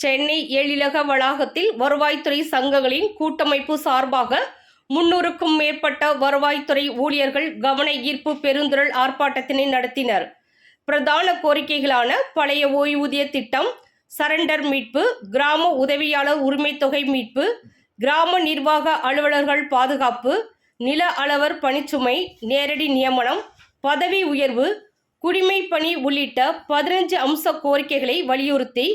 சென்னை எழிலக வளாகத்தில் வருவாய்த்துறை சங்கங்களின் கூட்டமைப்பு சார்பாக முன்னூறுக்கும் மேற்பட்ட வருவாய்த்துறை ஊழியர்கள் கவன ஈர்ப்பு பெருந்துரல் ஆர்ப்பாட்டத்தினை நடத்தினர். பிரதான கோரிக்கைகளான பழைய ஓய்வூதிய திட்டம் சரண்டர் மீட்பு கிராம உதவியாளர் உரிமை தொகை மீட்பு கிராம நிர்வாக அலுவலர்கள் பாதுகாப்பு நில அளவர் பணிச்சுமை நேரடி நியமனம் பதவி உயர்வு குடிமை பணி உள்ளிட்ட பதினஞ்சு அம்ச கோரிக்கைகளை வலியுறுத்தி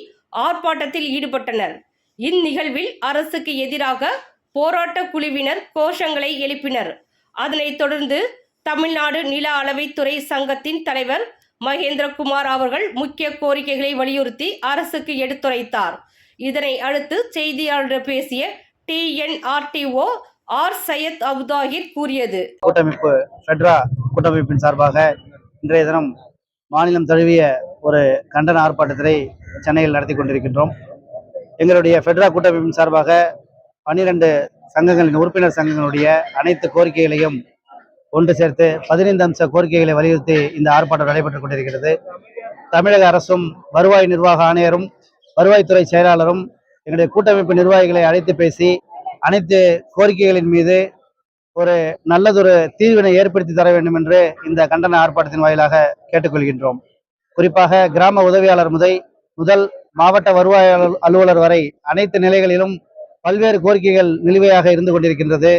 ஆர்ப்பாட்டத்தில் ஈடுபட்டனர். இந்நிகழ்வில் அரசுக்கு எதிராக போராட்ட குழுவினர் கோஷங்களை எழுப்பினர். அதனைத் தொடர்ந்து தமிழ்நாடு நில அளவைத்துறை சங்கத்தின் தலைவர் மகேந்திரகுமார் அவர்கள் முக்கிய கோரிக்கைகளை வலியுறுத்தி அரசுக்கு எடுத்துரைத்தார். இதனை அடுத்து செய்தியாளர் பேசிய டிஎன்ஆர்டிஓ ஆர் சையத் அப்தாஹிர் கூறியது. கூட்டமைப்பு ஃபெட்ரா கூட்டமைப்பின் சார்பாக இன்றைய தினம் மாநிலம் தழுவிய ஒரு கண்டன ஆர்ப்பாட்டத்தை சென்னையில் நடத்தி கொண்டிருக்கின்றோம். எங்களுடைய ஃபெட்ரா கூட்டமைப்பின் சார்பாக பன்னிரண்டு சங்கங்களின் உறுப்பினர் சங்கங்களுடைய அனைத்து கோரிக்கைகளையும் ஒன்று சேர்த்து பதினைந்து அம்ச கோரிக்கைகளை வலியுறுத்தி இந்த ஆர்ப்பாட்டம் நடைபெற்றுக் கொண்டிருக்கிறது. தமிழக அரசும் வருவாய் நிர்வாக ஆணையரும் வருவாய்த்துறை செயலாளரும் எங்களுடைய கூட்டமைப்பு நிர்வாகிகளை அழைத்து பேசி அனைத்து கோரிக்கைகளின் மீது ஒரு நல்லதொரு தீர்வினை ஏற்படுத்தி தர வேண்டும் என்று இந்த கண்டன ஆர்ப்பாட்டத்தின் வாயிலாக கேட்டுக்கொள்கின்றோம். குறிப்பாக கிராம உதவியாளர் முதல் முதல் மாவட்ட வருவாய் அலுவலர் வரை அனைத்து நிலைகளிலும் பல்வேறு கோரிக்கைகள் நிலுவையாக இருந்து கொண்டிருக்கின்றது.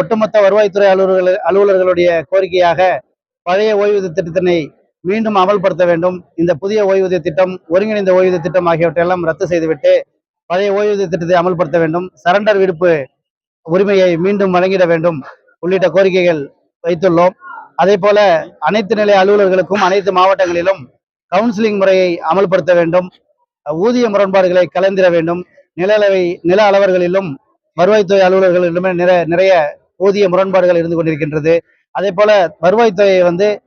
ஒட்டுமொத்த வருவாய்த்துறை அலுவலர்கள் அலுவலர்களுடைய கோரிக்கையாக பழைய ஓய்வூதிய திட்டத்தினை மீண்டும் அமல்படுத்த வேண்டும். இந்த புதிய ஓய்வூதிய திட்டம் ஒருங்கிணைந்த ஓய்வூதிய திட்டம் ஆகியவற்றையெல்லாம் ரத்து செய்துவிட்டு பழைய ஓய்வூதிய திட்டத்தை அமல்படுத்த வேண்டும். சரண்டர் விடுப்பு உரிமையை மீண்டும் வழங்கிட வேண்டும் உள்ளிட்ட கோரிக்கைகள் வைத்துள்ளோம். அதே போல அனைத்து நிலை அலுவலர்களுக்கும் அனைத்து மாவட்டங்களிலும் கவுன்சிலிங் முறையை அமல்படுத்த வேண்டும். ஊதிய முரண்பாடுகளை கலந்திட வேண்டும். நில அளவை நில அளவர்களிலும் வருவாய்த்துறை அலுவலர்களிலுமே நிறைய நிறைய ஊதிய முரண்பாடுகள் இருந்து கொண்டிருக்கின்றது. அதே போல வருவாய்த்துறையை வந்து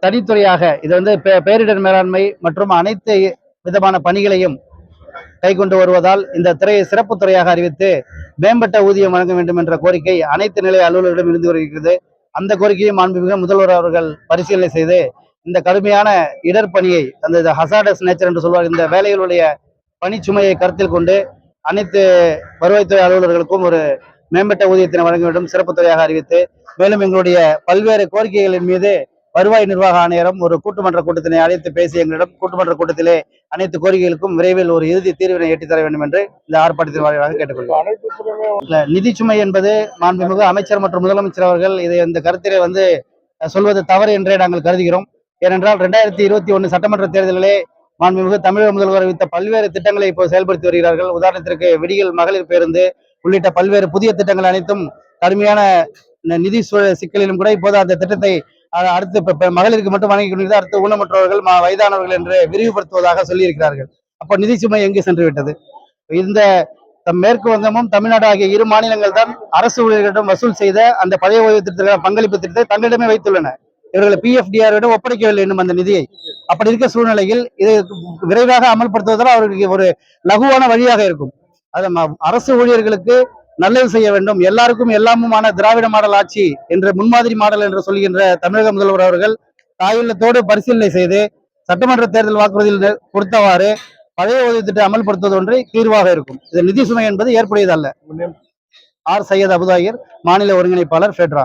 தனித்துறையாக இது வந்து பே- பேரிடர் மேலாண்மை மற்றும் அனைத்து விதமான பணிகளையும் கை கொண்டு வருவதால் இந்த துறையை சிறப்பு துறையாக அறிவித்து மேம்பட்ட ஊதியம் வழங்க வேண்டும் என்ற கோரிக்கை அனைத்து நிலை அலுவலர்களிடம் இருந்து வருகிறது. அந்த கோரிக்கையை மாண்புமிகு முதல்வர் அவர்கள் பரிசீலனை செய்து இந்த கடுமையான இடர்பணியை அந்த ஹசாடஸ் நேச்சர் என்று சொல்வார் இந்த வேலைகளுடைய பணிச்சுமையை கருத்தில் கொண்டு அனைத்து வருவாய்த்துறை அலுவலர்களுக்கும் ஒரு மேம்பட்ட ஊதியத்தினை வழங்க வேண்டும் சிறப்பு துறையாக அறிவித்து மேலும் எங்களுடைய பல்வேறு கோரிக்கைகளின் மீது வருவாய் நிர்வாக ஆணையரும் ஒரு கூட்டுமன்ற கூட்டத்தினை அழைத்து பேசி எங்களிடம் கூட்டுமன்ற கூட்டத்திலே அனைத்து கோரிக்கைகளுக்கும் விரைவில் ஒரு இறுதி தீர்வினை எட்டித் தர வேண்டும் என்று இந்த ஆர்ப்பாட்டத்தின் வாயிலாக கேட்டுக்கொள்கிறோம். நிதி சுமை என்பது மாண்புமிகு அமைச்சர் மற்றும் முதலமைச்சர் அவர்கள் இதை இந்த கருத்திலே வந்து சொல்வது தவறு என்றே நாங்கள் கருதுகிறோம். ஏனென்றால் ரெண்டாயிரத்தி இருபத்தி ஒன்று சட்டமன்ற தேர்தலிலே மாண்புமிகு தமிழக முதல்வர் அறிவித்த பல்வேறு திட்டங்களை இப்போ செயல்படுத்தி வருகிறார்கள். உதாரணத்திற்கு விடிகள் மகளிர் பேருந்து உள்ளிட்ட பல்வேறு புதிய திட்டங்கள் அனைத்தும் கடுமையான நிதி சூழல் சிக்கலிலும் கூட இப்போது அந்த திட்டத்தை அடுத்து இப்ப- மகளிருக்கு மட்டும் வழங்கி கொண்டிருக்கிறது அடுத்து ஊனமுற்றவர்கள் வயதானவர்கள் என்று விரிவுபடுத்துவதாக சொல்லியிருக்கிறார்கள். அப்போ நிதி சுமை எங்கு சென்று விட்டது? இந்த தம் மேற்கு வங்கமும் தமிழ்நாடு ஆகிய இரு மாநிலங்கள் தான் அரசு ஊழியர்களிடம் வசூல் செய்த அந்த பழைய ஓய்வு திட்டத்திற்கான பங்களிப்பு திட்டத்தை தங்களிடமே வைத்துள்ளன. இவர்கள் பிஎஃப்டிஆரிடம் ஒப்படைக்கவில்லை என்னும் அந்த நிதியை. அப்படி இருக்க சூழ்நிலையில் இதை விரைவாக அமல்படுத்துவதால் அவர்களுக்கு ஒரு லகுவான வழியாக இருக்கும். அது அரசு ஊழியர்களுக்கு நல்லது செய்ய வேண்டும். எல்லாருக்கும் எல்லாமுமான திராவிட மாடல் ஆட்சி என்ற முன்மாதிரி மாடல் என்று சொல்கின்ற தமிழக முதல்வர் அவர்கள் தாயுள்ளத்தோடு பரிசீலனை செய்து சட்டமன்ற தேர்தல் வாக்குறுதியில் கொடுத்தவாறு பழைய ஓய்வு திட்டம் அமல்படுத்துவது ஒன்றே தீர்வாக இருக்கும். இது நிதி சுமை என்பது ஏற்புடையதல்ல. ஆர். சையத் அபுதாயிர் மாநில ஒருங்கிணைப்பாளர் ஃபெட்ரா.